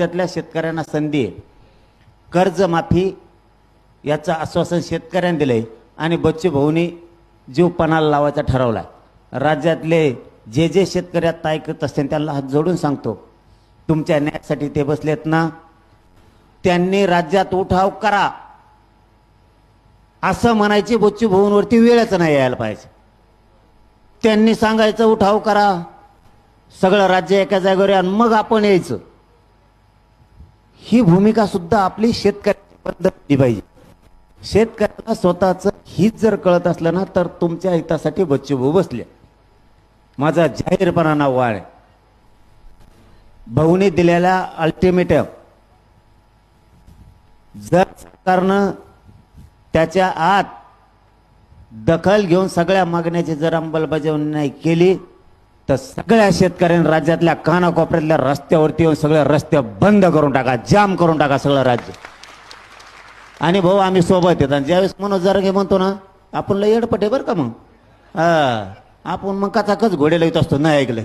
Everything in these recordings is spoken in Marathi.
राज्यातल्या शेतकऱ्यांना संधी आहे. कर्जमाफी याचं आश्वासन शेतकऱ्यांनी दिलंय आणि बच्चू भाऊनी जीव पणाला लावायचा ठरवला राज्यातले जे जे शेतकरी आता ऐकत असतील त्यांना हात जोडून सांगतो. तुमच्या न्यायासाठी ते बसलेत ना. त्यांनी राज्यात उठाव करा. असं म्हणायची बच्चू भाऊंवरती वेळच नाही यायला पाहिजे. त्यांनी सांगायचं उठाव करा. सगळं राज्य एका जागेवर आणि मग आपण यायचं. ही भूमिका सुद्धा आपली शेतकऱ्याची पद्धती पाहिजे. शेतकऱ्याला स्वतःच हित जर कळत असलं ना तर तुमच्या हितासाठी बच्चू बसले. माझा जाहीरपणा वाळ भाऊने दिलेला अल्टिमेटम जर सरकारनं त्याच्या आत दखल घेऊन सगळ्या मागण्याची जर अंमलबजावणी नाही केली तर सगळ्या शेतकऱ्यांनी राज्यातल्या कानाकोपऱ्यातल्या रस्त्यावरती येऊन सगळे रस्ते बंद करून टाका जाम करून टाका सगळं राज्य. आणि भाऊ आम्ही सोबत येतो. आणि ज्यावेळेस मनोज जरगे म्हणतो ना आपण लय येडपटे बरं का मग? हा. आपण मग कचाकच घोडे येत असतो. नाही ऐकलं.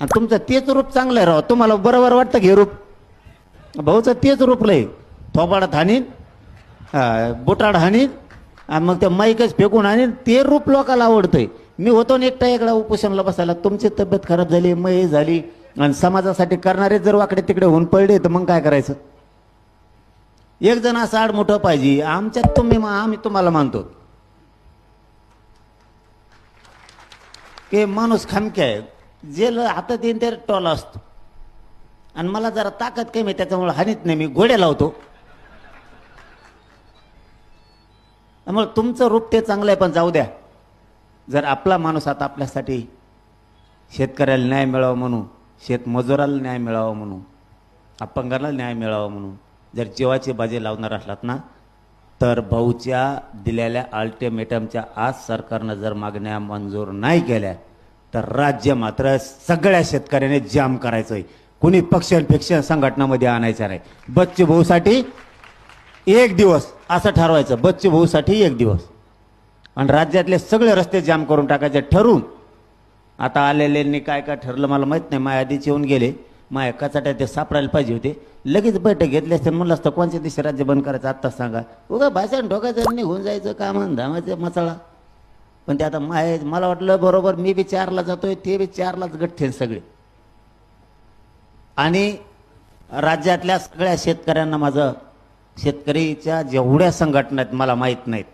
आणि तुमचं तेच रूप चांगलं आहे राव. तुम्हाला बरोबर वाटतं घे रूप? भाऊचं तेच रूप लय. थोबाडात हानीन बुटाड हानीन आणि मग ते माईकच फेकून आणीन ते रूप लोकाला आवडतंय. मी होतो ना एकटा एकदा उपोषणाला बसायला. तुमची तब्येत खराब झाली मय झाली आणि समाजासाठी करणारे जर वाकडे तिकडे होऊन पडले तर मग काय करायचं? एक जण असं आड मोठं पाहिजे आमच्यात तुम्ही आम्ही तुम्हाला मानतो. की माणूस खामके आहे. जे ल- हातात येईन ते टोला असतो. आणि मला जरा ताकद कमी आहे त्याच्यामुळे हानीत नाही मी घोड्या लावतो. त्यामुळे तुमचं रूप ते चांगलं आहे पण जाऊ द्या. जर आपला माणूस आता आपल्यासाठी शेतकऱ्याला न्याय मिळावा म्हणून शेतमजुराला न्याय मिळावा म्हणून अपंगाला न्याय मिळावा म्हणून जर जीवाची बाजी लावणार असलात ना तर भाऊच्या दिलेल्या अल्टिमेटमच्या आज सरकारनं जर मागण्या मंजूर नाही केल्या तर राज्य मात्र सगळ्या शेतकऱ्याने जाम करायचं आहे कुणी पक्ष संघटनामध्ये आणायचं नाही. बच्चू भाऊसाठी एक दिवस असं ठरवायचं. बच्चू भाऊसाठी एक दिवस. आणि राज्यातले सगळे रस्ते जाम करून टाकायचे ठरवून आता आलेल्यांनी काय काय ठरलं मला माहीत नाही. माझ्या आधीच येऊन गेले. माझ्या कचाट्या ते सापडायला पाहिजे होते. लगेच बैठक घेतली असते. म्हणलं असतं कोणत्या दिवशी राज्य बंद करायचं आत्ताच सांगा. उगा भाषण ठोकायचं निघून जायचं कामं धामायचं मसाळा पण ते आता माय मला वाटलं बरोबर मी बी चारला जातोय ते बी चारलाच गठ्ठे सगळे. आणि राज्यातल्या सगळ्या शेतकऱ्यांना माझं शेतकरीच्या जेवढ्या संघटना आहेत मला माहीत नाहीत.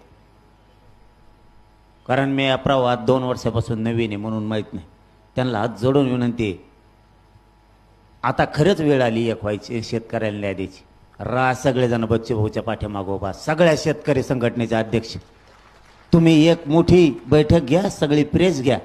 कारण मी या प्रवाहात दोन वर्षापासून नवीन आहे म्हणून माहीत नाही. त्यांना हात जोडून विनंती आता खरंच वेळ आली एक व्हायची शेतकऱ्याला न्याय द्यायची. रा सगळेजण बच्चे भाऊच्या पाठीमागोबा सगळ्या शेतकरी संघटनेचे अध्यक्ष. तुम्ही एक मोठी बैठक घ्या सगळी प्रेस घ्या.